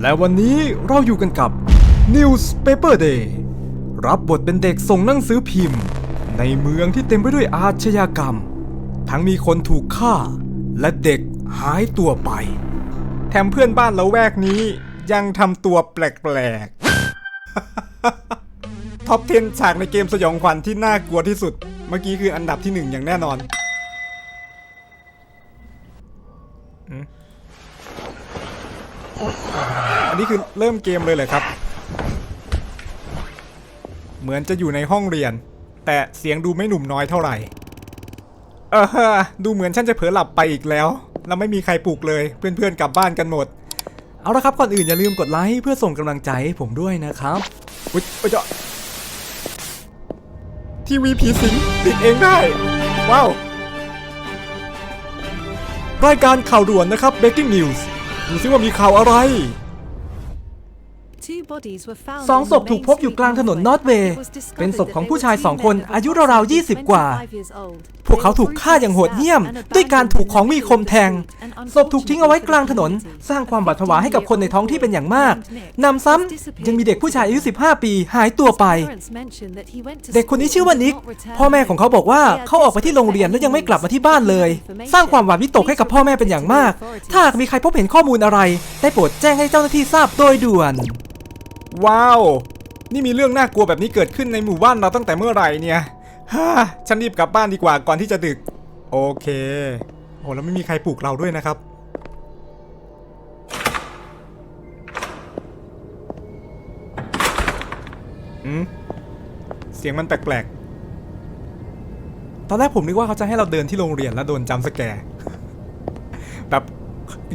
และวันนี้เราอยู่กันกับ Newspaper Day รับบทเป็นเด็กส่งหนังสือพิมพ์ ในเมืองที่เต็มไปด้วยอาชญากรรม ทั้งมีคนถูกฆ่า และเด็กหายตัวไป แถมเพื่อนบ้านละแวกนี้ยังทำตัวแปลกๆ ท็อป 10 ฉากในเกมสยองขวัญที่น่ากลัวที่สุด เมื่อกี้คืออันดับที่หนึ่งอย่างแน่นอน อันนี้คือเริ่มเกมเลยเหรอครับ เหมือนจะอยู่ในห้องเรียน แต่เสียงดูไม่หนุ่มน้อยเท่าไหร่ เออดูเหมือนฉันจะเผลอหลับไปอีกแล้วแล้วไม่มีใครปลุกเลย เพื่อนๆกลับบ้านกันหมด เอาละครับก่อนอื่นอย่าลืมกดไลค์เพื่อส่งกำลังใจให้ผมด้วยนะครับอุ๊ยอุ๊ยเจาะทีวีผีสิงติดเองได้ ว้าว รายการข่าวด่วนนะครับ breaking news ดูซิว่ามีข่าวอะไร สองศพถูกพบอยู่กลางถนนนอร์ทเวย์ เป็นศพของผู้ชายสองคนอายุราวๆ20 กว่า พวกเขาถูกฆ่าอย่างโหดเหี้ยม ด้วยการถูกของมีคมแทง ศพถูกทิ้งเอาไว้กลางถนน สร้างความบาดผวาให้กับคนในท้องที่เป็นอย่างมากนำซ้ำยังมีเด็กผู้ชายอายุ 15 ปี หายตัวไป เด็กคนนี้ชื่อว่านิก พ่อแม่ของเขาบอกว่าเขาออกไปที่โรงเรียนแล้วยังไม่กลับมาที่บ้านเลย สร้างความหวาดวิตกให้กับพ่อแม่เป็นอย่างมาก ถ้าหากมีใครพบเห็นข้อมูลอะไร ได้โปรดแจ้งให้เจ้าหน้าที่ทราบโดยด่วน ว้าว นี่มีเรื่องน่ากลัวแบบนี้เกิดขึ้นในหมู่บ้านเราตั้งแต่เมื่อไหร่เนี่ยฮ่าฉันรีบกลับบ้านดีกว่าก่อนที่จะดึก โอเค โอ้แล้วไม่มีใครปลุกเราด้วยนะครับ อืม เสียงมันแปลกๆ ตอนแรกผมนึกว่าเขาจะให้เราเดินที่โรงเรียนแล้วโดนจำสแกร์แบบ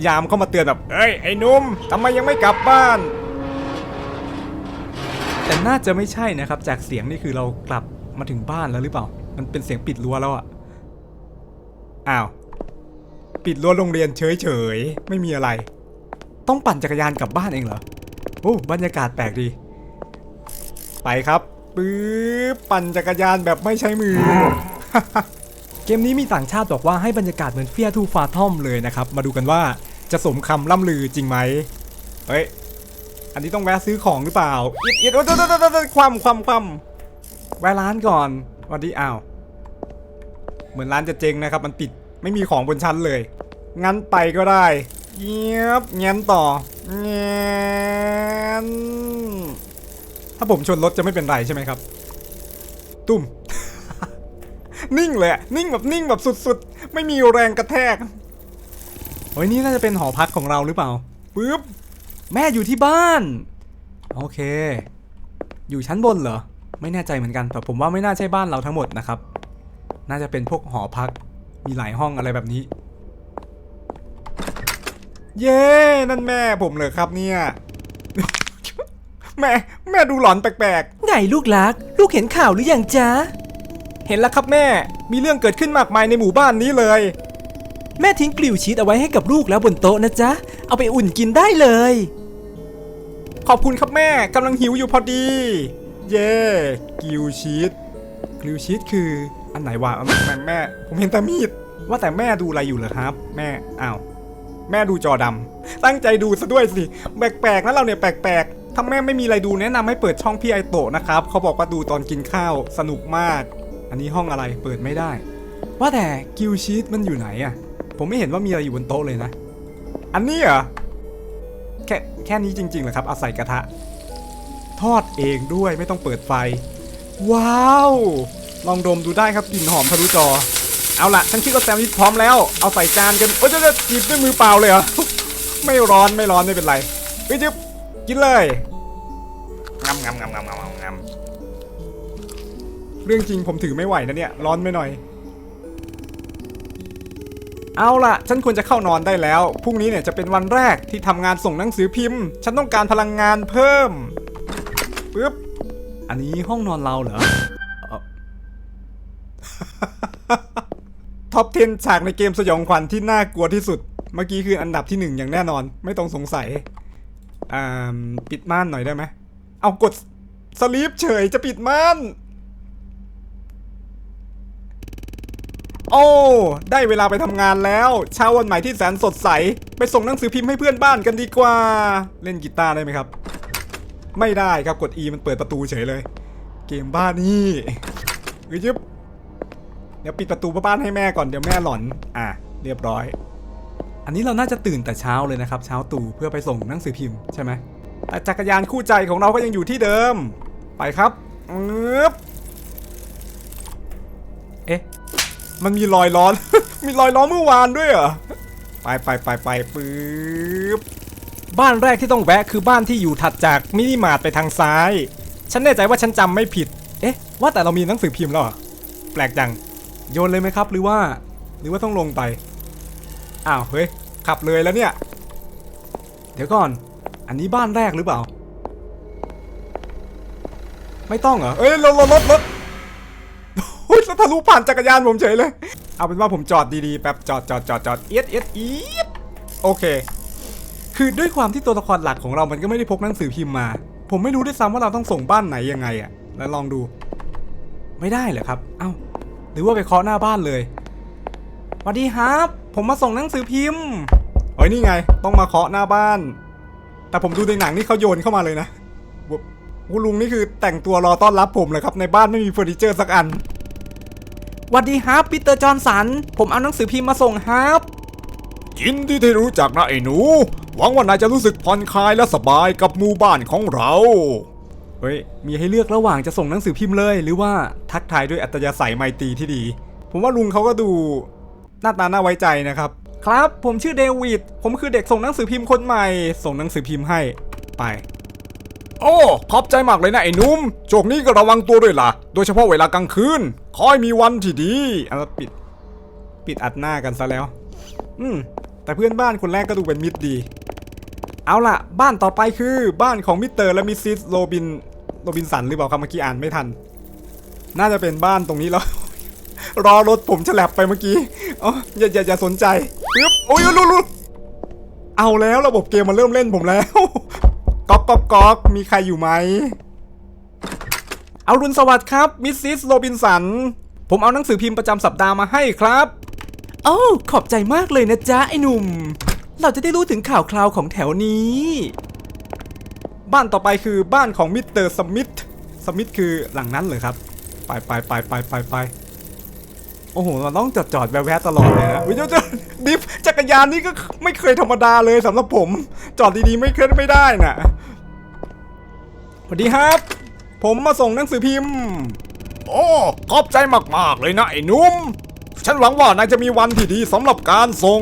ยามเข้ามาเตือนแบบ เอ้ย ไอ้นุ่มทำไมยังไม่กลับบ้าน แต่น่าจะไม่ใช่นะครับ จากเสียงนี่คือเรากลับมาถึงบ้านแล้วหรือเปล่า มันเป็นเสียงปิดรั้วแล้วอะอ้าว ปิดรั้วโรงเรียนเฉยๆไม่มีอะไร ต้องปั่นจักรยานกลับบ้านเองเหรอโอ้บรรยากาศแปลกดี ไปครับปื๊บปั่นจักรยานแบบไม่ใช้มือ เกมนี้มีต่างชาติบอกว่าให้บรรยากาศเหมือนเฟียทูฟาทอมเลยนะครับ มาดูกันว่าจะสมคำล่ำลือจริงไหมเฮ้ย อันนี้ต้องแวะซื้อของหรือเปล่าอิดอิดโอ้โดความความความแวะร้านก่อนวัสดีอ้าว เหมือนร้านจะเจ๊งนะครับ มันปิดไม่มีของบนชั้นเลย งั้นไปก็ได้เงียบเงียนต่อเงียนถ้าผมชนรถจะไม่เป็นไรใช่ไหมครับ ตุ้ม นิ่งเลยนิ่งแบบนิ่งแบบสุดๆ ไม่มีแรงกระแทกโอ้ยนี่น่าจะเป็นหอพักของเราหรือเปล่าปึ๊บ แม่อยู่ที่บ้าน โอเค อยู่ชั้นบนเหรอ ไม่แน่ใจเหมือนกัน แต่ผมว่าไม่น่าใช่บ้านเราทั้งหมดนะครับ น่าจะเป็นพวกหอพัก มีหลายห้องอะไรแบบนี้ เย้ นั่นแม่ผมเลยครับเนี่ย แม่ แม่ดูหลอนแปลกไงลูกรัก ลูกเห็นข่าวหรือยังจ๊ะ ๆ เห็นแล้วครับแม่ มีเรื่องเกิดขึ้นมากมายในหมู่บ้านนี้เลย แม่ทิ้งกลิวชีสเอาไว้ให้กับลูกแล้วบนโต๊ะนะจ๊ะ เอาไปอุ่นกินได้เลย ขอบคุณครับแม่กำลังหิวอยู่พอดี เย่กิวชีสกิวชีสคืออันไหนวะแม่แม่ ผมเห็นแต่มีด ว่าแต่แม่ดูอะไรอยู่เหรอครับ แม่อ้าวแม่ดูจอดำตั้งใจดูซะด้วยสิแปลกๆนะเราเนี่ยแปลกๆถ้าแม่ไม่มีอะไรดูแนะนำให้เปิดช่องพี่ไอโตะนะครับเขาบอกว่าดูตอนกินข้าวสนุกมาก อันนี้ห้องอะไรเปิดไม่ได้ ว่าแต่กิวชีสมันอยู่ไหนอะผมไม่เห็นว่ามีอะไรอยู่บนโต๊ะเลยนะ อันนี้เหรอ ค่แค่นี้จริงๆเหรอครับเอาใส่กระทะ ทอดเองด้วยไม่ต้องเปิดไฟ ว้าว ลองดมดูได้ครับกลิ่นหอมทะลุจอ เอาละฉันคิดว่าแซนด์วิชพร้อมแล้ว เอาใส่จานกัน โอ้ยจะจะหยิบด้วยมือเปล่าเลยเหรอ ไม่ร้อนไม่ร้อนไม่เป็นไรเฮ้ยจิ๊บกินเลยงำงำงำงำงำงำงำเรื่องจริงผมถือไม่ไหวนะเนี่ย ร้อนไม่หน่อย เอาล่ะฉันควรจะเข้านอนได้แล้ว พรุ่งนี้เนี่ยจะเป็นวันแรกที่ทำงานส่งหนังสือพิมพ์ ฉันต้องการพลังงานเพิ่มปึ๊บ อันนี้ห้องนอนเราเหรอเอ่อท็อป 10 ฉากในเกมสยองขวัญที่น่ากลัวที่สุด เมื่อกี้คืออันดับที่หนึ่งอย่างแน่นอน ไม่ต้องสงสัยอ่าปิดม่านหน่อยได้ไหม เอากดสลีปเฉยจะปิดม่าน โอ้ ได้เวลาไปทำงานแล้วเช้าวันใหม่ที่แสนสดใส ไปส่งหนังสือพิมพ์ให้เพื่อนบ้านกันดีกว่า เล่นกีตาร์ได้ไหมครับ ไม่ได้ครับกด E มันเปิดประตูเฉยเลย เกมบ้านนี่เอ้ยยึบเดี๋ยวปิดประตูบ้านให้แม่ก่อนเดี๋ยวแม่หลอน อะ เรียบร้อย อันนี้เราน่าจะตื่นแต่เช้าเลยนะครับ เช้าตู่เพื่อไปส่งหนังสือพิมพ์ใช่ไหมแต่จักรยานคู่ใจของเราก็ยังอยู่ที่เดิม ไปครับเอ๊ะ มันมีรอยล้อ มีรอยล้อเมื่อวานด้วยเหรอ ไปไปไปไปปึ๊บ บ้านแรกที่ต้องแวะคือบ้านที่อยู่ถัดจากมินิมาร์ทไปทางซ้าย ฉันแน่ใจว่าฉันจำไม่ผิด เอ๊ะ ว่าแต่เรามีหนังสือพิมพ์แล้วเหรอแปลกจัง โยนเลยไหมครับ หรือว่า หรือว่าต้องลงไป อ้าว เฮ้ย ขับเลยแล้วเนี่ย เดี๋ยวก่อน อันนี้บ้านแรกหรือเปล่า ไม่ต้องเหรอ เอ้ยรถรถรถรถ อ้ยแล้วทะลุผ่านจักรยานผมเฉยเลย เอาเป็นว่าผมจอดดีๆแป๊บจอดจอดจอดจอดเอียดเอียดเอียดโอเค คือด้วยความที่ตัวละครหลักของเรามันก็ไม่ได้พกหนังสือพิมพ์มา ผมไม่รู้ด้วยซ้ำว่าเราต้องส่งบ้านไหนยังไงอะแล้วลองดู ไม่ได้เหรอครับ เอ้า หรือว่าไปเคาะหน้าบ้านเลยสวัสดีครับ ผมมาส่งหนังสือพิมพ์เฮ้ยนี่ไง ต้องมาเคาะหน้าบ้าน แต่ผมดูในหนังนี่เขาโยนเข้ามาเลยนะวุวุลุงนี่คือแต่งตัวรอต้อนรับผมเลยครับ ในบ้านไม่มีเฟอร์นิเจอร์สักอัน วัสดีครับปีเตอร์จอห์นสัน ผมเอาหนังสือพิมพ์มาส่งครับ ยินดีที่รู้จักนะไอ้หนู หวังว่านายจะรู้สึกผ่อนคลายและสบายกับหมู่บ้านของเรา เฮ้ย มีให้เลือกระหว่างจะส่งหนังสือพิมพ์เลย หรือว่าทักทายด้วยอัตยาศัยไมตรีที่ดี ผมว่าลุงเขาก็ดู หน้าตาน่าไว้ใจนะครับ ครับ ผมชื่อเดวิด ผมคือเด็กส่งหนังสือพิมพ์คนใหม่ ส่งหนังสือพิมพ์ให้ ไป โอ้ขอบใจมากเลยนะไอ้นุ่มโชคนี้ก็ระวังตัวด้วยล่ะ โดยเฉพาะเวลากลางคืนคอยมีวันที่ดีเอาละปิด ปิดอัดหน้ากันซะแล้ว อืม แต่เพื่อนบ้านคนแรกก็ดูเป็นมิตรดี เอาล่ะ บ้านต่อไปคือบ้านของมิสเตอร์และมิสซิสโรบิน โรบินสันหรือเปล่าครับเมื่อกี้อ่านไม่ทัน น่าจะเป็นบ้านตรงนี้แล้ว รอรถผมฉลับไปเมื่อกี้อ๋ออย่าอย่าอย่าสนใจปึ๊บโอ้ยรู้รู้เอาแล้วระบบเกมมันเริ่มเล่นผมแล้ว ก๊อกก๊อกก๊อกมีใครอยู่ไหมเอารุณสวัสดิ์ครับ มิสซิสโรบินสัน ผมเอาหนังสือพิมพ์ประจำสัปดาห์มาให้ครับ โอ้ขอบใจมากเลยนะจ๊ะ ไอ้หนุ่ม เราจะได้รู้ถึงข่าวคราวของแถวนี้ บ้านต่อไปคือบ้านของมิสเตอร์สมิธ สมิธคือหลังนั้นเลยครับ ไปไปไปไปไปไปโอ้โหมันต้องจอดจอดแวะๆตลอดเลยนะวิจารดิฟจักรยานนี่ก็ไม่เคยธรรมดาเลยสำหรับผม จอดดีๆไม่เคยไม่ได้น่ะส วัสดีครับ ผมมาส่งหนังสือพิมพ์ โอ้ขอบใจมากๆเลยนะไอ้หนุ่ม ฉันหวังว่านายจะมีวันที่ดีสำหรับการส่ง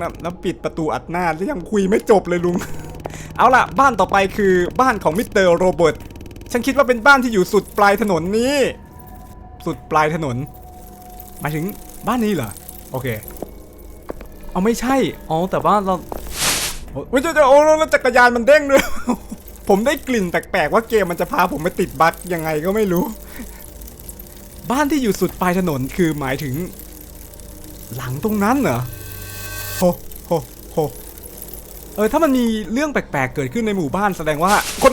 นะแล้วปิดประตูอัดหน้าแล้วยังคุยไม่จบเลยลุง เอาล่ะ บ้านต่อไปคือบ้านของมิสเตอร์โรเบิร์ต ฉันคิดว่าเป็นบ้านที่อยู่สุดปลายถนนนี้ สุดปลายถนน หมายถึงบ้านนี้เหรอ โอเค เอาไม่ใช่ อ๋อแต่ว่าเรา โอ้ยจะจะโอ้แล้วจักรยานมันเด้งด้วย ผมได้กลิ่นแปลกๆว่าเกมมันจะพาผมไปติดบั๊กยังไงก็ไม่รู้ บ้านที่อยู่สุดปลายถนนคือหมายถึง หลังตรงนั้นเหรอโหโหโหเออถ้ามันมีเรื่องแปลกๆเกิดขึ้นในหมู่บ้านแสดงว่าคน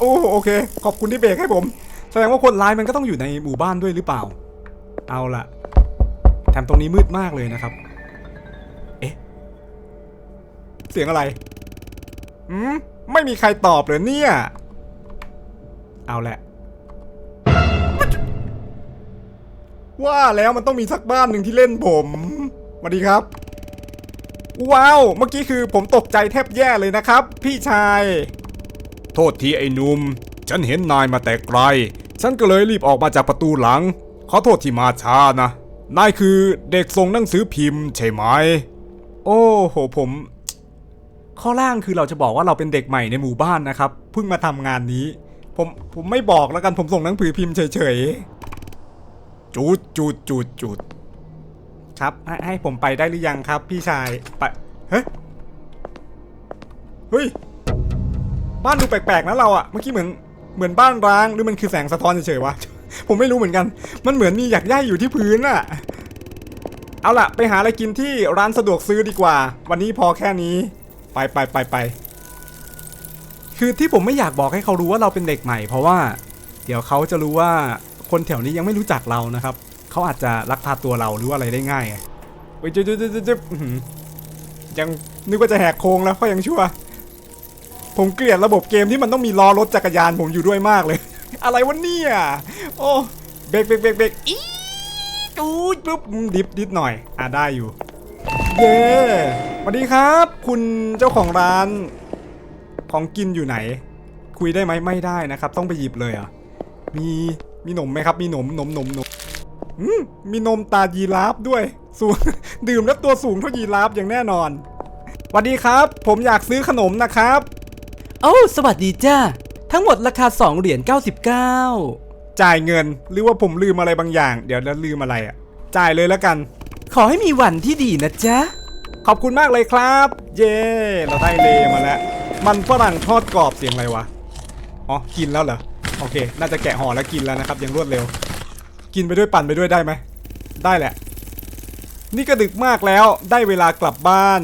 โอ้โอเค ขอบคุณที่เบรกให้ผม แสดงว่าคนร้ายมันก็ต้องอยู่ในหมู่บ้านด้วยหรือเปล่า เอาละแถมตรงนี้มืดมากเลยนะครับ เอ๊ะ เสียงอะไรอืม ไม่มีใครตอบเลยเนี่ย เอาแหละ ว่าแล้วมันต้องมีสักบ้านหนึ่งที่เล่นผมสวัสดีครับ ว้าว เมื่อกี้คือผมตกใจแทบแย่เลยนะครับ พี่ชาย โทษทีไอ้หนุ่ม ฉันเห็นนายมาแต่ไกล ฉันก็เลยรีบออกมาจากประตูหลัง ขอโทษที่มาช้านะ นายคือเด็กส่งหนังสือพิมพ์ใช่ไหม โอ้โหผม ข้อล่างคือเราจะบอกว่าเราเป็นเด็กใหม่ในหมู่บ้านนะครับเพิ่งมาทำงานนี้ ผมผมไม่บอกแล้วกันผมส่งหนังสือพิมพ์เฉยจุดจุดจุดจุดครับให้ให้ผมไปได้หรือยังครับ พี่ชายไปเฮ้ยเฮ้ยบ้านดูแปลกๆนะเราอะเมื่อกี้เหมือนเหมือนบ้านร้างหรือมันคือแสงสะท้อนเฉยๆวะผมไม่รู้เหมือนกัน มันเหมือนมีหยักย่ายอยู่ที่พื้นอะเอาล่ะ ไปหาอะไรกินที่ร้านสะดวกซื้อดีกว่า วันนี้พอแค่นี้ ไปไปไปไปคือที่ผมไม่อยากบอกให้เขารู้ว่าเราเป็นเด็กใหม่ เพราะว่า เดี๋ยวเขาจะรู้ว่าคนแถวนี้ยังไม่รู้จักเรานะครับเขาอาจจะลักพาตัวเราหรือว่าอะไรได้ง่ายไงเฮ้ยจุ๊บจุ๊บจุ๊บจุ๊บอื้อหือยังนึกว่าจะแหกโค้งแล้วก็ยังชั่ว ผมเกลียดระบบเกมที่มันต้องมีล้อรถจักรยานผมอยู่ด้วยมากเลย อะไรวะเนี่ยโอ้เบรกเบรกเบรกเบรกอีจูดปุ๊บดิฟดิฟหน่อย อะได้อยู่ เย้สวัสดีครับ คุณเจ้าของร้าน ของกินอยู่ไหน คุยได้ไหมไม่ได้นะครับ ต้องไปหยิบเลยเหรอะ มีมีหนมไหมครับ มีหนมหนมหนมหนมอืมมีนมตายีราฟด้วยสูงดื่มแล้วตัวสูงเท่ายีราฟอย่างแน่นอนสวัสดีครับ ผมอยากซื้อขนมนะครับโอ้สวัสดีจ้าทั้งหมดราคา 2 เหรียญ99 จ่ายเงินหรือว่าผมลืมอะไรบางอย่าง เดี๋ยวแล้วลืมอะไรอะ จ่ายเลยแล้วกัน ขอให้มีวันที่ดีนะจ๊ะ ขอบคุณมากเลยครับ เย้เราได้เลมาแล้ว มันฝรั่งทอดกรอบเสียงอะไรวะ อ๋อ กินแล้วเหรอ โอเค น่าจะแกะห่อแล้วกินแล้วนะครับ ยังรวดเร็ว กินไปด้วยปั่นไปด้วยได้ไหม ได้แหละ นี่ก็ดึกมากแล้ว ได้เวลากลับบ้าน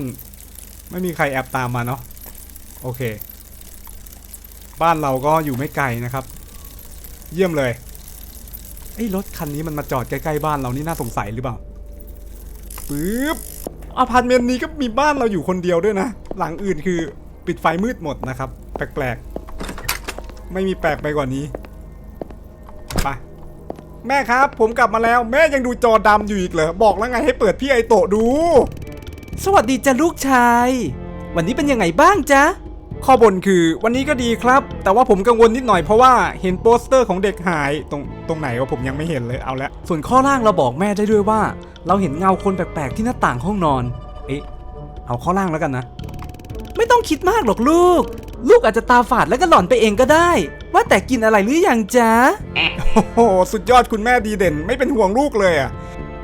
ไม่มีใครแอบตามมาเนาะ โอเค บ้านเราก็อยู่ไม่ไกลนะครับ เยี่ยมเลยไอ้รถคันนี้มันมาจอดใกล้ๆบ้านเรานี่น่าสงสัยหรือเปล่า ปึ๊บอพาร์ตเมนต์นี้ก็มีบ้านเราอยู่คนเดียวด้วยนะ หลังอื่นคือปิดไฟมืดหมดนะครับ แปลกๆ ไม่มีแปลกไปกว่านี้ไปแม่ครับ ผมกลับมาแล้วแม่ยังดูจอดำอยู่อีกเหรอ บอกแล้วไงให้เปิดพี่ไอโตะดู สวัสดีจ้ะลูกชาย วันนี้เป็นยังไงบ้างจ๊ะ ข้อบนคือวันนี้ก็ดีครับ แต่ว่าผมกังวลนิดหน่อยเพราะว่าเห็นโปสเตอร์ของเด็กหายตรงตรงไหนวะผมยังไม่เห็นเลยเอาละส่วนข้อล่างเราบอกแม่ได้ด้วยว่า เราเห็นเงาคนแปลกๆที่หน้าต่างห้องนอน เอ๊ะ เอาข้อล่างแล้วกันนะ ไม่ต้องคิดมากหรอกลูก ลูกอาจจะตาฝาดแล้วก็หลอนไปเองก็ได้ ว่าแต่กินอะไรหรือยังจ๊ะ โอ้โห สุดยอดคุณแม่ดีเด่น ไม่เป็นห่วงลูกเลยอะ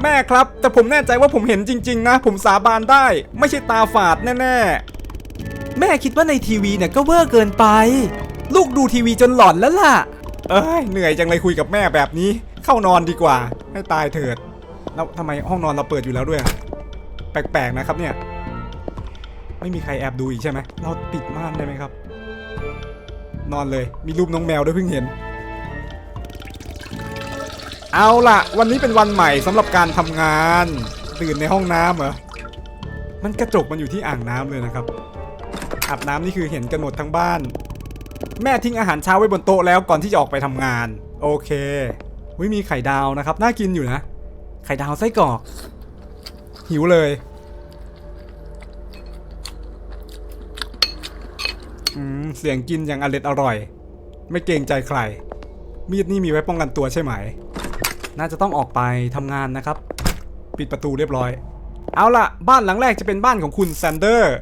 แม่ครับ แต่ผมแน่ใจว่าผมเห็นจริง ๆ นะ ผมสาบานได้ ไม่ใช่ตาฝาดแน่แม่คิดว่าในทีวีเนี่ยก็เวอร์เกินไป ลูกดูทีวีจนหลอนแล้วล่ะๆเอ้ยเหนื่อยจังเลยคุยกับแม่แบบนี้ เข้านอนดีกว่า ให้ตายเถิด แล้วทำไมห้องนอนเราเปิดอยู่แล้วด้วยแปลกๆนะครับเนี่ย ไม่มีใครแอบดูอีกใช่ไหมเราปิดม่านได้ไหมครับ นอนเลยมีรูปน้องแมวด้วยเพิ่งเห็น เอาล่ะ วันนี้เป็นวันใหม่สำหรับการทำงาน ตื่นในห้องน้ำเหรอมันกระจกมันอยู่ที่อ่างน้ำเลยนะครับอาบน้ำนี่คือเห็นกันหมดทั้งบ้าน แม่ทิ้งอาหารเช้าไว้บนโต๊ะแล้วก่อนที่จะออกไปทำงาน โอเควิมีไข่ดาวนะครับ น่ากินอยู่นะ ไข่ดาวไส้กรอก หิวเลยอืมเสียงกินอย่างอร็ดอร่อย ไม่เกรงใจใคร มีดนี่มีไว้ป้องกันตัวใช่ไหม น่าจะต้องออกไปทำงานนะครับ ปิดประตูเรียบร้อย เอาล่ะ บ้านหลังแรกจะเป็นบ้านของคุณแซนเดอร์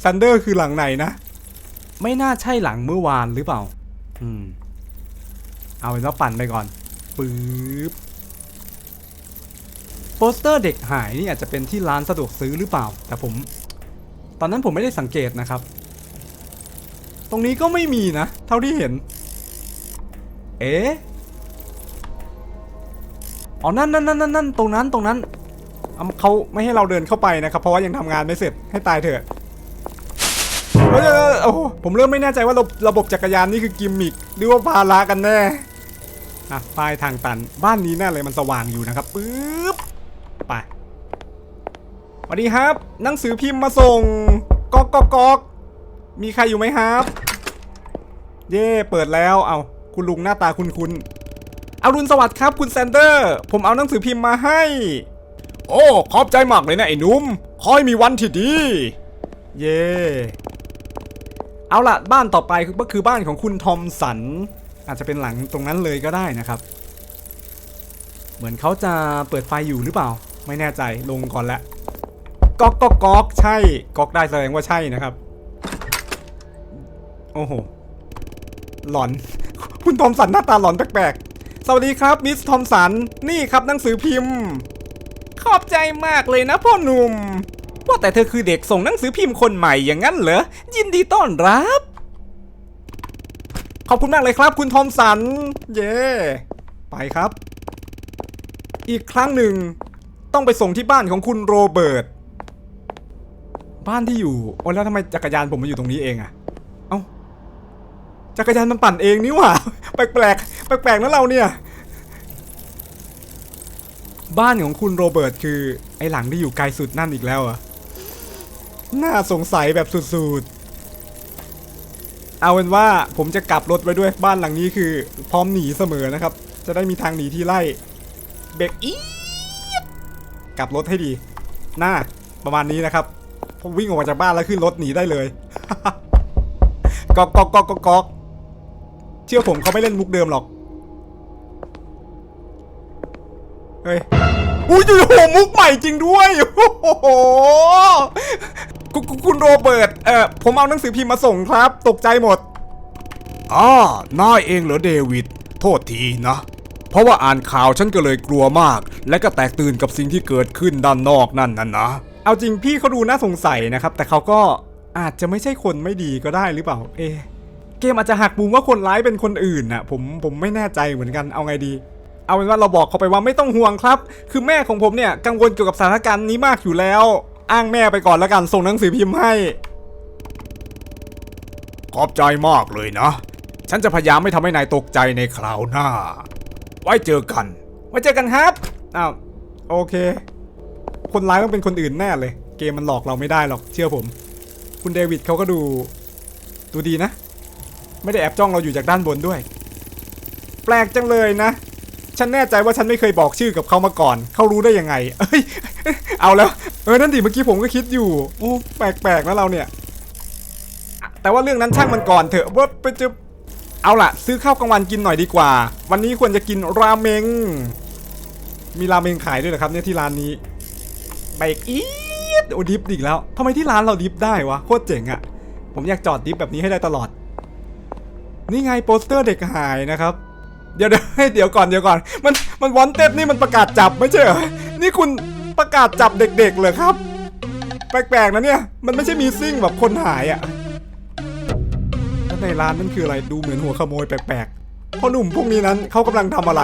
แซนเดอร์คือหลังไหนนะ ไม่น่าใช่หลังเมื่อวานหรือเปล่า อืม เอาเป็นว่าปั่นไปก่อนปึ๊บ โปสเตอร์เด็กหายนี่อาจจะเป็นที่ร้านสะดวกซื้อหรือเปล่า แต่ผม ตอนนั้นผมไม่ได้สังเกตนะครับ ตรงนี้ก็ไม่มีนะ เท่าที่เห็น เอ๊ะอ๋อนั่นนั่นนั่นนั่นตรงนั้นตรงนั้นเอาเขาไม่ให้เราเดินเข้าไปนะครับ เพราะว่ายังทำงานไม่เสร็จให้ตายเถอะเฮ้ยโอ้ผมเริ่มไม่แน่ใจว่าระบบระบบจักรยานนี่คือกิมมิคหรือว่าภาระกันแน่อะป้ายทางตันบ้านนี้แน่เลยมันสว่างอยู่นะครับปึ๊บ ไปสวัสดีครับ หนังสือพิมพ์มาส่งกอกกอกกอกมีใครอยู่ไหมครับ เย่เปิดแล้วเอาคุณลุงหน้าตาคุณคุณอารุณสวัสดิ์ครับคุณแซนเดอร์ ผมเอาหนังสือพิมพ์มาให้ โอ้ขอบใจมากเลยนะไอ้นุ่มคอยมีวันที่ดี เย่เอาละบ้านต่อไปก็คือบ้านของคุณทอมสัน อาจจะเป็นหลังตรงนั้นเลยก็ได้นะครับ เหมือนเขาจะเปิดไฟอยู่หรือเปล่า ไม่แน่ใจลงก่อนละก๊อกก๊อกก๊อกใช่ก๊อกได้แสดงว่าใช่นะครับ โอ้โห หลอน คุณทอมสันหน้าตาหลอนแปลกๆ สวัสดีครับมิสทอมสัน นี่ครับหนังสือพิมพ์ ขอบใจมากเลยนะพ่อหนุ่ม ว่าแต่เธอคือเด็กส่งหนังสือพิมพ์คนใหม่อย่างนั้นเหรอ ยินดีต้อนรับ ขอบคุณมากเลยครับคุณทอมสัน เย้ไปครับ อีกครั้งหนึ่ง ต้องไปส่งที่บ้านของคุณโรเบิร์ต บ้านที่อยู่โอ้แล้วทำไมจักรยานผมมาอยู่ตรงนี้เองอะเอ้า จักรยานมันปั่นเองนี่หว่า แปลกๆแปลกๆนะเราเนี่ย บ้านของคุณโรเบิร์ตคือ ไอหลังที่อยู่ไกลสุดนั่นอีกแล้วอะน่าสงสัยแบบสุดๆ เอาเป็นว่าผมจะกลับรถไว้ด้วยบ้านหลังนี้คือ พร้อมหนีเสมอนะครับ จะได้มีทางหนีที่ไล่เบรกอี กลับรถให้ดี หน้าประมาณนี้นะครับผมวิ่งออกมาจากบ้านแล้วขึ้นรถหนีได้เลยกอกกอกกอกกอกกอกเชื่อผมเขาไม่เล่นมุกเดิมหรอกเฮ้ยอุ้ยโอ้โหมุกใหม่จริงด้วยโอ้โหคุณโรเบิร์ตเออผมเอาหนังสือพิมพ์มาส่งครับ ตกใจหมดอ่านายเองเหรอเดวิด โทษทีนะ เพราะว่าอ่านข่าวฉันก็เลยกลัวมาก และก็แตกตื่นกับสิ่งที่เกิดขึ้นด้านนอกนั่นน่ะนะ เอาจริงพี่เขาดูน่าสงสัยนะครับ แต่เขาก็อาจจะไม่ใช่คนไม่ดีก็ได้หรือเปล่า เอ เกมอาจจะหักมุมว่าคนร้ายเป็นคนอื่นน่ะผมผมไม่แน่ใจเหมือนกันเอาไงดี เอาเป็นว่าเราบอกเขาไปว่าไม่ต้องห่วงครับ คือแม่ของผมเนี่ยกังวลเกี่ยวกับสถานการณ์นี้มากอยู่แล้ว อ้างแม่ไปก่อนแล้วกันส่งหนังสือพิมพ์ให้ ขอบใจมากเลยนะ ฉันจะพยายามไม่ทำให้นายตกใจในคราวหน้า ไว้เจอกัน ไว้เจอกันครับ อ้าว โอเค คนร้ายต้องเป็นคนอื่นแน่เลย เกมมันหลอกเราไม่ได้หรอก เชื่อผม คุณเดวิดเขาก็ดู ดูดีนะ ไม่ได้แอบจ้องเราอยู่จากด้านบนด้วย แปลกจังเลยนะ ฉันแน่ใจว่าฉันไม่เคยบอกชื่อกับเขามาก่อน เขารู้ได้ยังไง เอ้ย เอาแล้ว เออ นั่นดิ เมื่อกี้ผมก็คิดอยู่โอ้แปลกๆนะเราเนี่ย แต่ว่าเรื่องนั้นช่างมันก่อนเถอะว่าไปเจอ เอาล่ะ ซื้อข้าวกลางวันกินหน่อยดีกว่า วันนี้ควรจะกินราเมง มีราเมงขายด้วยเหรอครับเนี่ยที่ร้านนี้เบรกอีดโอ้ดิฟอีกแล้วทำไมที่ร้านเราดิฟได้วะโคตรเจ๋งอะผมอยากจอดดิฟแบบนี้ให้ได้ตลอด นี่ไงโปสเตอร์เด็กหายนะครับเดี๋ยวเดี๋ยวเดี๋ยวก่อนเดี๋ยวก่อน มันมันวอนเต็ดนี่มันประกาศจับไม่ใช่เหรอ นี่คุณประกาศจับเด็กๆเหรอครับ แปลกๆนะเนี่ย มันไม่ใช่มีซิ่งแบบคนหายอะแล้ว ในร้านนั่นคืออะไรดูเหมือนหัวขโมยแปลกๆพ่อหนุ่มพวกนี้นั้นเขากำลังทำอะไร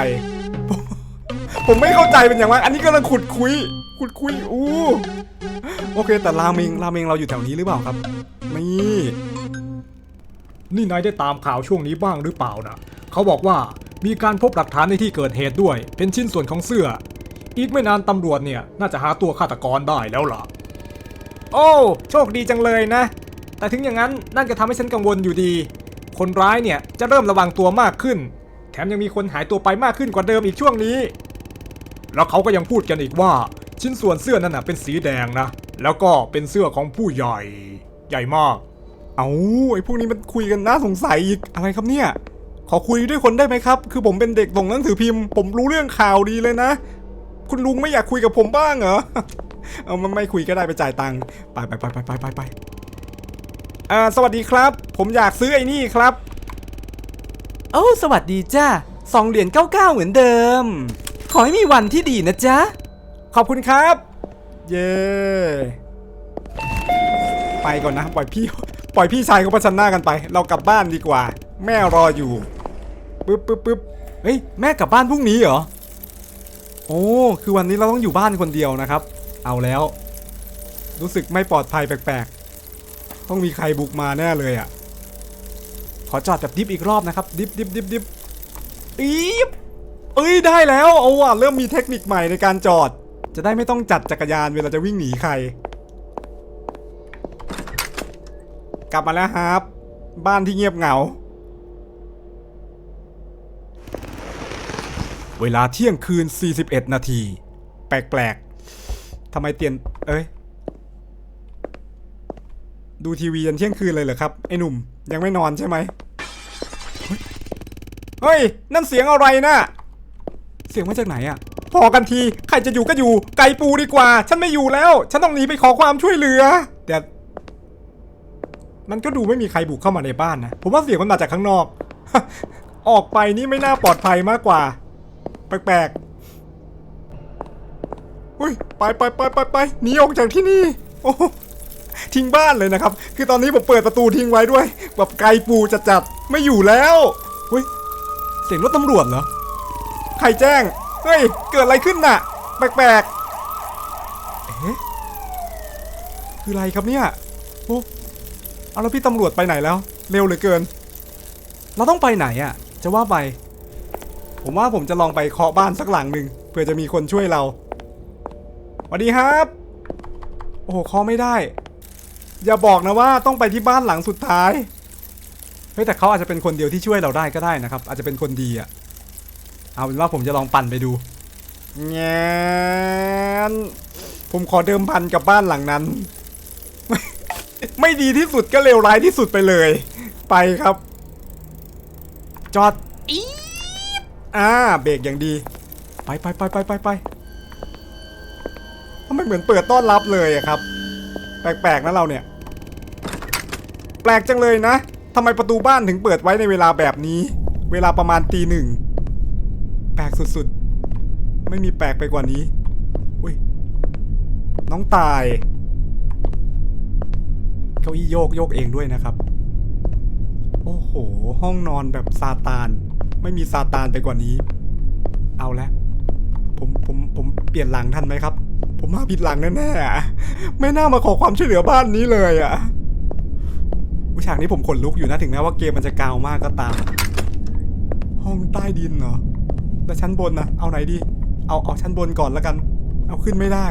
ผมผมไม่เข้าใจเป็นอย่างไรอันนี้กำลังขุดคุย ขุดคุยอู้โอเค แต่ราเมงราเมงเราอยู่แถวนี้หรือเปล่าครับนี่นี่นายได้ตามข่าวช่วงนี้บ้างหรือเปล่านะเขาบอกว่ามีการพบหลักฐานในที่เกิดเหตุด้วย เป็นชิ้นส่วนของเสื้อ อีกไม่นานตำรวจเนี่ย น่าจะหาตัวฆาตกรได้แล้วล่ะ โอ้ โชคดีจังเลยนะ แต่ถึงอย่างนั้นนั่นก็ทำให้ฉันกังวลอยู่ดี คนร้ายเนี่ยจะเริ่มระวังตัวมากขึ้น แถมยังมีคนหายตัวไปมากขึ้นกว่าเดิมอีกช่วงนี้ แล้วเขาก็ยังพูดกันอีกว่า ชิ้นส่วนเสื้อนั้นน่ะเป็นสีแดงนะ แล้วก็เป็นเสื้อของผู้ใหญ่ ใหญ่มาก เอาไอ้พวกนี้มันคุยกันน่าสงสัยอีกอะไรครับเนี่ย ขอคุยด้วยคนได้ไหมครับ คือผมเป็นเด็กส่งหนังสือพิมพ์ ผมรู้เรื่องข่าวดีเลยนะ คุณลุงไม่อยากคุยกับผมบ้างเหรอ เอามันไม่คุยก็ได้ไปจ่ายตังค์ ไปไปไปไปไปไปไป อ่าสวัสดีครับ ผมอยากซื้อไอ้นี่ครับ โอ้สวัสดีจ้าสองเหรียญ99เหมือนเดิม ขอให้มีวันที่ดีนะจ๊ะ ขอบคุณครับ เย้ไปก่อนนะปล่อยพี่ ปล่อยพี่ชายเขาประชันหน้ากันไป เรากลับบ้านดีกว่า แม่รออยู่ปึ๊บปึ๊บปึ๊บเฮ้ยแม่กลับบ้านพรุ่งนี้เหรอโอ้คือวันนี้เราต้องอยู่บ้านคนเดียวนะครับ เอาแล้ว รู้สึกไม่ปลอดภัยแปลกๆ ต้องมีใครบุกมาแน่เลยอะ ขอจอดแบบดิฟอีกรอบนะครับ ดิฟดิฟดิฟดิฟอีฟเอ้ยได้แล้วเอาว่ะเริ่มมีเทคนิคใหม่ในการจอด จะได้ไม่ต้องจัดจักรยานเวลาจะวิ่งหนีใคร กลับมาแล้วครับ บ้านที่เงียบเหงา เวลาเที่ยงคืน 41 นาที แปลกๆทำไมเตียน เอ้ย ดูทีวียันเที่ยงคืนเลยเหรอครับ ไอ้หนุ่มยังไม่นอนใช่ไหมเฮ้ย นั่นเสียงอะไรนะเสียงมาจากไหนอะพอกันทีใครจะอยู่ก็อยู่ ไก่ปูดีกว่า ฉันไม่อยู่แล้ว ฉันต้องหนีไปขอความช่วยเหลือเดี๋ยวมันก็ดูไม่มีใครบุกเข้ามาในบ้านนะ ผมว่าเสียงมันมาจากข้างนอก ออกไปนี่ไม่น่าปลอดภัยมากกว่า แปลกๆอุ้ย ไปไปไปไปไปหนีออกจากที่นี่ โอ้ ทิ้งบ้านเลยนะครับ คือตอนนี้ผมเปิดประตูทิ้งไว้ด้วย แบบไกลปูจัดจัดๆไม่อยู่แล้วอุ้ยเสียงรถตำรวจเหรอใครแจ้งเฮ้ยเกิดอะไรขึ้นน่ะ แปลกๆเอ๊ะคืออะไรครับเนี่ยโอ้เอาแล้วพี่ตำรวจไปไหนแล้ว เร็วเหลือเกิน เราต้องไปไหนอะ่ะ จะว่าไป ผมว่าผมจะลองไปเคาะบ้านสักหลังหนึ่งผื่อจะมีคนช่วยเราสวัสดีครับ โอ้โหเคอไม่ได้ อย่าบอกนะว่าต้องไปที่บ้านหลังสุดท้าย เฮ้ยแต่เขาอาจจะเป็นคนเดียวที่ช่วยเราได้ก็ได้นะครับ อาจจะเป็นคนดีอะเอาเป็นว่าผมจะลองปั่นไปดูแงนผมขอเดิมพันกับบ้านหลังนั้น ไม่ไม่ดีที่สุดก็เลวร้ายที่สุดไปเลย ไปครับ จอดอีดอ่าเบรกอย่างดี ไปไปไปไปไปไปทำไมเหมือนเปิดต้อนรับเลยอะครับ แปลกๆนะเราเนี่ยแปลกจังเลยนะทำไมประตูบ้านถึงเปิดไว้ในเวลาแบบนี้ เวลาประมาณตีหนึ่ง แปลกสุดๆ ไม่มีแปลกไปกว่านี้อุ้ย น้องตาย เก้าอี้โยกโยกเองด้วยนะครับ โอ้โห ห้องนอนแบบซาตาน ไม่มีซาตานไปกว่านี้ เอาละ ผมผมผมเปลี่ยนหลังทันไหมครับ ผมมาผิดหลังแน่ๆ ไม่น่ามาขอความช่วยเหลือบ้านนี้เลยอะ ผู้ฉากนี้ผมขนลุกอยู่นะถึงแม้ว่าเกมมันจะกาวมากก็ตาม ห้องใต้ดินเหรอ แล้วชั้นบนนะเอาไหนดี เอาเอาชั้นบนก่อนแล้วกัน เอาขึ้นไม่ได้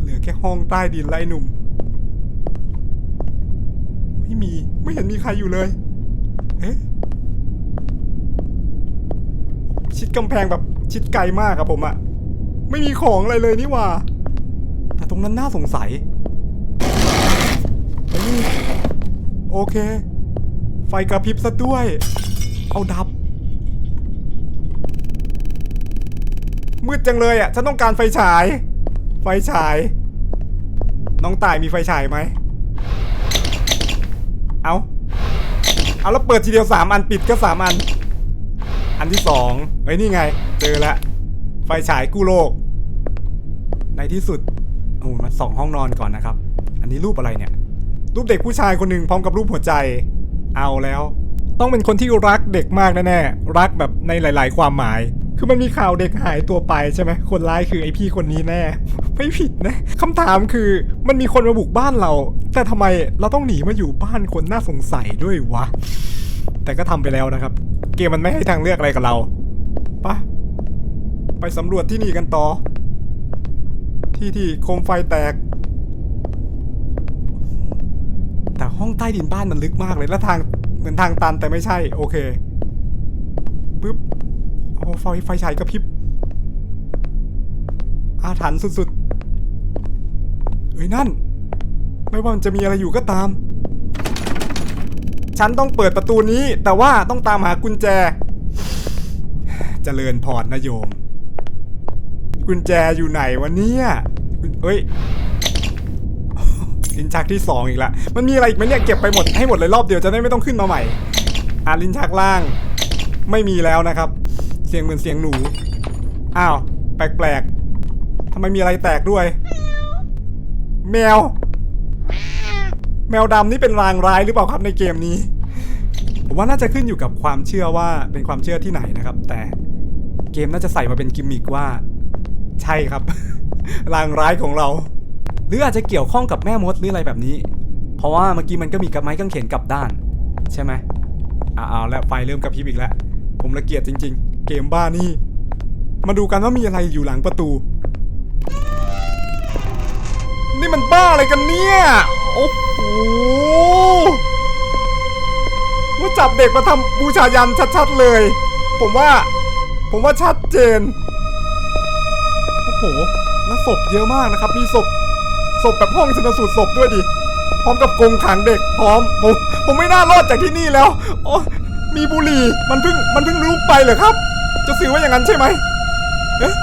เหลือแค่ห้องใต้ดินไล่หนุ่ม ไม่มีไม่เห็นมีใครอยู่เลย เอ๊ะชิดกำแพงแบบชิดไกลมากครับผมอะไม่มีของอะไรเลยนี่ว่า แต่ตรงนั้นน่าสงสัยเฮ้ย โอเค ไฟกระพริบซะด้วย เอาดับ มืดจังเลยอะฉันต้องการไฟฉาย ไฟฉาย น้องตายมีไฟฉายไหม เอาเอาแล้วเปิดทีเดียวสามอันปิดก็สามอัน อันที่สองเฮ้ยนี่ไง เจอแล้วไฟฉายกู้โลก ในที่สุดโอ้มาสองห้องนอนก่อนนะครับ อันนี้รูปอะไรเนี่ย รูปเด็กผู้ชายคนหนึ่งพร้อมกับรูปหัวใจ เอาแล้ว ต้องเป็นคนที่รักเด็กมากแน่ๆรักแบบในหลาย ๆ ความหมาย คือมันมีข่าวเด็กหายตัวไปใช่ไหมคนร้ายคือไอพี่คนนี้แน่ ไม่ผิดนะคำถามคือมันมีคนมาบุกบ้านเรา แต่ทำไมเราต้องหนีมาอยู่บ้านคนน่าสงสัยด้วยวะ แต่ก็ทำไปแล้วนะครับ เกมมันไม่ให้ทางเลือกอะไรกับเราปะไปสำรวจที่นี่กันต่อ ที่ที่โคมไฟแตก แต่ห้องใต้ดินบ้านมันลึกมากเลยแล้วทางเหมือนทางตันแต่ไม่ใช่ โอเคปึ๊บโอ้ไฟไฟฉายกระพริบอาถรรพ์สุดๆเอ้ยนั่น ไม่ว่ามันจะมีอะไรอยู่ก็ตาม ฉันต้องเปิดประตูนี้ แต่ว่าต้องตามหากุญแจเจริญพรนะโยม กุญแจอยู่ไหนวะเนี่ยเฮ้ย ลิ้นชักที่สองอีกละ มันมีอะไรอีกไหมเนี่ยเก็บไปหมดให้หมดเลยรอบเดียวจะได้ไม่ต้องขึ้นมาใหม่ อ่าลิ้นชักล่าง ไม่มีแล้วนะครับ เสียงเหมือนเสียงหนู อ้าว แปลกๆทำไมมีอะไรแตกด้วย แมว แมวดำนี่เป็นรางร้ายหรือเปล่าครับในเกมนี้ ผมว่าน่าจะขึ้นอยู่กับความเชื่อว่าเป็นความเชื่อที่ไหนนะครับ แต่เกมน่าจะใส่มาเป็นกิมมิกว่า ใช่ครับ รางร้ายของเรา รืออาจจะเกี่ยวข้องกับแม่มดหรืออะไรแบบนี้ เพราะว่าเมื่อกี้มันก็มีกับไม้กางเขนกลับด้าน ใช่ไหมอ่าเอาแล้วไฟเริ่มกระพริบอีกแล้ว ผมละเกียดจริง ๆ เกมบ้านี่ มาดูกันว่ามีอะไรอยู่หลังประตู นี่มันบ้าอะไรกันเนี่ย โอ้โหว่าจับเด็กมาทำบูชายันชัดๆเลย ผมว่า ผมว่าชัดเจน โอ้โห แล้วศพเยอะมากนะครับ มีศพ ศพแบบห้องชนสูตรศพด้วยดิ พร้อมกับกรงขังเด็ก พร้อม ผม ผมไม่น่ารอดจากที่นี่แล้วโอ้มีบุหรี่ มันเพิ่ง มันเพิ่งลุกไปเหรอครับ จะสื่อว่าอย่างนั้นใช่ไหมเอ๊ะ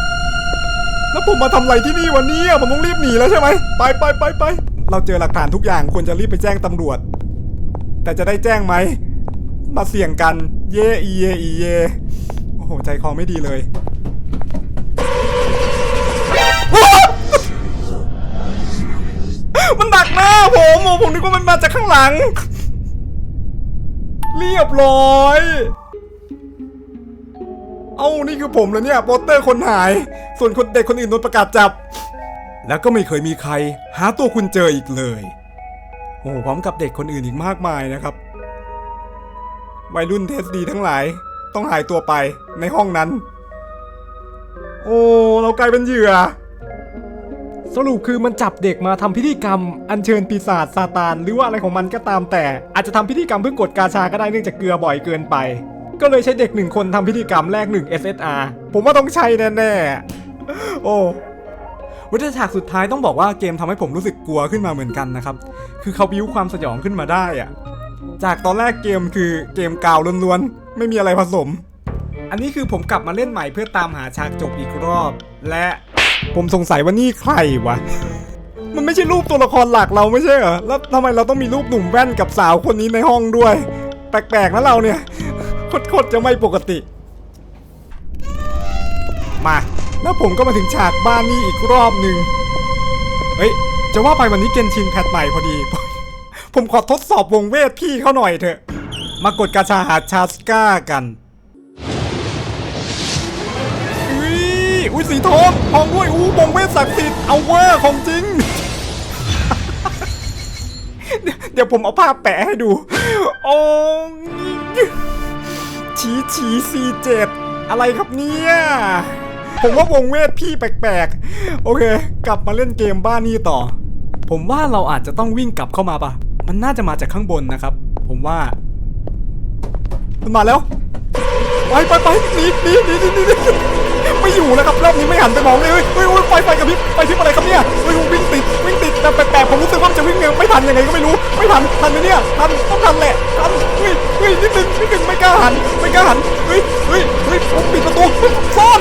แล้วผมมาทำอะไรที่นี่วันนี้ผมต้องรีบหนีแล้วใช่ไหม ไปไปไปไป เราเจอหลักฐานทุกอย่างควรจะรีบไปแจ้งตำรวจ แต่จะได้แจ้งไหม มาเสี่ยงกัน เย่อีเยอีเยโอ้โห ใจคอไม่ดีเลย หน้าผมโอ้ผมนึกว่ามันมาจากข้างหลัง เรียบร้อย เอ้านี่คือผมแล้วเนี่ยโปสเตอร์คนหาย ส่วนคนเด็กคนอื่นโดนประกาศจับ แล้วก็ไม่เคยมีใคร หาตัวคุณเจออีกเลยโอ้พร้อมกับเด็กคนอื่นอีกมากมายนะครับวัยรุ่นเทสดีทั้งหลาย ต้องหายตัวไปในห้องนั้น โอ้ เรากลายเป็นเหยื่อ สรุปคือมันจับเด็กมาทำพิธีกรรม อัญเชิญปีศาจซาตานหรือว่าอะไรของมันก็ตามแต่ อาจจะทำพิธีกรรมเพื่อกดกาชาก็ได้เนื่องจากเกลือบ่อยเกินไป ก็เลยใช้เด็กหนึ่งคนทำพิธีกรรมแลกหนึ่ง SSR ผมว่าต้องใช่แน่ๆโอ้วัฏฉากสุดท้ายต้องบอกว่าเกมทำให้ผมรู้สึกกลัวขึ้นมาเหมือนกันนะครับ คือเขาบิ้วความสยองขึ้นมาได้อะจากตอนแรกเกมคือเกมกาวล้วนๆ ไม่มีอะไรผสม อันนี้คือผมกลับมาเล่นใหม่เพื่อตามหาฉากจบอีกรอบ และ ผมสงสัยว่านี่ใครวะ มันไม่ใช่รูปตัวละครหลักเราไม่ใช่เหรอ แล้วทำไมเราต้องมีรูปหนุ่มแว่นกับสาวคนนี้ในห้องด้วย แปลกๆนะเราเนี่ยโคตรจะไม่ปกติ มา แล้วผมก็มาถึงฉากบ้านนี่อีกรอบหนึ่งเฮ้ย จะว่าไปวันนี้เกนชินแพทใหม่พอดี ผมขอทดสอบวงเวทพี่เขาหน่อยเถอะ มากดกาชาหาชาสก้ากัน ยอุ้ยสีทองทองด้วยอู้วงเวทศักดิ์สิทธิ์เอาเวอร์ของจริง เดี๋ยวผมเอาภาพแปะให้ดู โอ้ยฉีฉีซีเจ็ดอะไรครับเนี่ยผมว่าวงเวทพี่แปลกๆ โอเค กลับมาเล่นเกมบ้านนี่ต่อ ผมว่าเราอาจจะต้องวิ่งกลับเข้ามาปะมันน่าจะมาจากข้างบนนะครับ ผมว่า มันมาแล้ว ไปไปไปหนีหนีหนีหนีหนีหนี ไม่อยู่แล้วครับรอบนี้ไม่หันไปมองเลยเฮ้ยเฮ้ยไฟไฟกับพริบไฟพริบอะไรครับเนี่ยเฮ้ยวิ่งติดวิ่งติดแต่แปลกๆผมรู้สึกว่ามันจะวิ่งเร็วไม่ทันยังไงก็ไม่รู้ไม่ทันทันไหมเนี่ยทันต้องทันแหละทันเฮ้ยเฮ้ยนิดนึงนิดนึงไม่กล้าหันไม่กล้าหันเฮ้ยเฮ้ยเฮ้ยผมปิดประตูซ่อน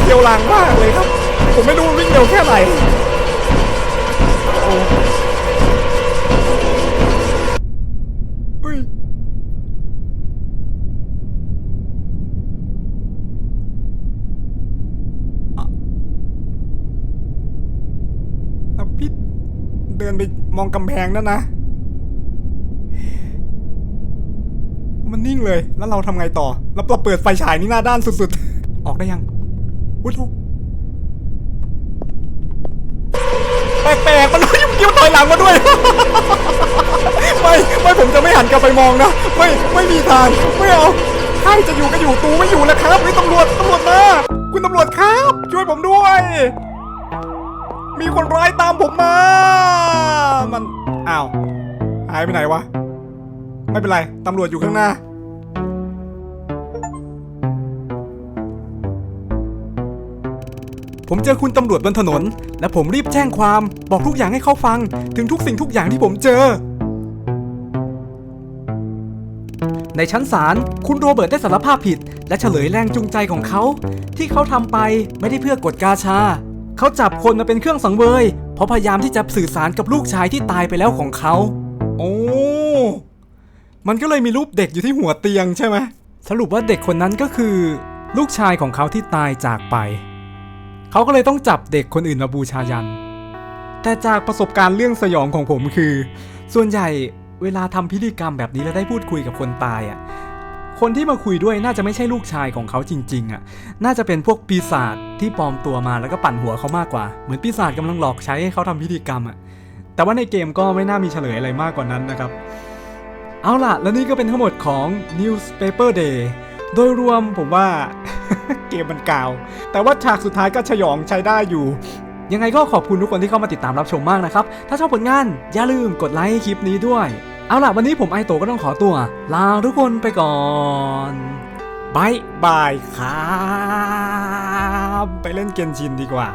เที่ยวลางมากเลยครับ ผมไม่รู้วิ่งเร็วแค่ไหนโอ้เฮ้ย แล้วพี่เดินไป มองกำแพงนั่นนะ มันนิ่งเลย แล้วเราทำไงต่อ แล้วเราเปิดไฟฉายนี่หน้าด้านสุดๆ ออกได้ยัง อุ้ยโทแปลกๆมันยิ้มยิ้มถอยหลังมาด้วย ไม่ไม่ผมจะไม่หันกลับไปมองนะ ไม่ไม่มีทางไม่เอาใครจะอยู่ก็อยู่ตูไม่อยู่แล้วครับนี่ตำรวจตำรวจมา คุณตำรวจครับ ช่วยผมด้วย คนร้ายตามผมมา มัน อ้าว หายไปไหนวะ ไม่เป็นไร ตำรวจอยู่ข้างหน้า ผมเจอคุณตำรวจบนถนน และผมรีบแจ้งความ บอกทุกอย่างให้เขาฟัง ถึงทุกสิ่งทุกอย่างที่ผมเจอ ในชั้นศาล คุณโรเบิร์ตได้สารภาพผิด และเฉลยแรงจูงใจของเขา ที่เขาทำไปไม่ได้เพื่อกดกาชา เขาจับคนมาเป็นเครื่องสังเวย เพราะพยายามที่จะสื่อสารกับลูกชายที่ตายไปแล้วของเขา โอ้ มันก็เลยมีรูปเด็กอยู่ที่หัวเตียงใช่ไหม สรุปว่าเด็กคนนั้นก็คือ ลูกชายของเขาที่ตายจากไป เขาก็เลยต้องจับเด็กคนอื่นมาบูชายัน แต่จากประสบการณ์เรื่องสยองของผมคือ ส่วนใหญ่เวลาทำพิธีกรรมแบบนี้แล้วได้พูดคุยกับคนตายอะ คนที่มาคุยด้วยน่าจะไม่ใช่ลูกชายของเขาจริงๆอะ น่าจะเป็นพวกปีศาจที่ปลอมตัวมาแล้วก็ปั่นหัวเขามากกว่า เหมือนปีศาจกำลังหลอกใช้ให้เขาทำพิธีกรรมอะ แต่ว่าในเกมก็ไม่น่ามีเฉลยอะไรมากกว่านั้นนะครับ เอาล่ะ และนี่ก็เป็นทั้งหมดของ Newspaper Day โดยรวมผมว่าเกมมันกาว แต่ว่าฉากสุดท้ายก็ฉยองใช้ได้อยู่ ยังไงก็ขอบคุณทุกคนที่เข้ามาติดตามรับชมมากนะครับ ถ้าชอบผลงานอย่าลืมกดไลค์คลิปนี้ด้วย เอาล่ะวันนี้ผมไอโตก็ต้องขอตัว ลาทุกคนไปก่อนบายบายครับ ไปเล่นเกนชินดีกว่า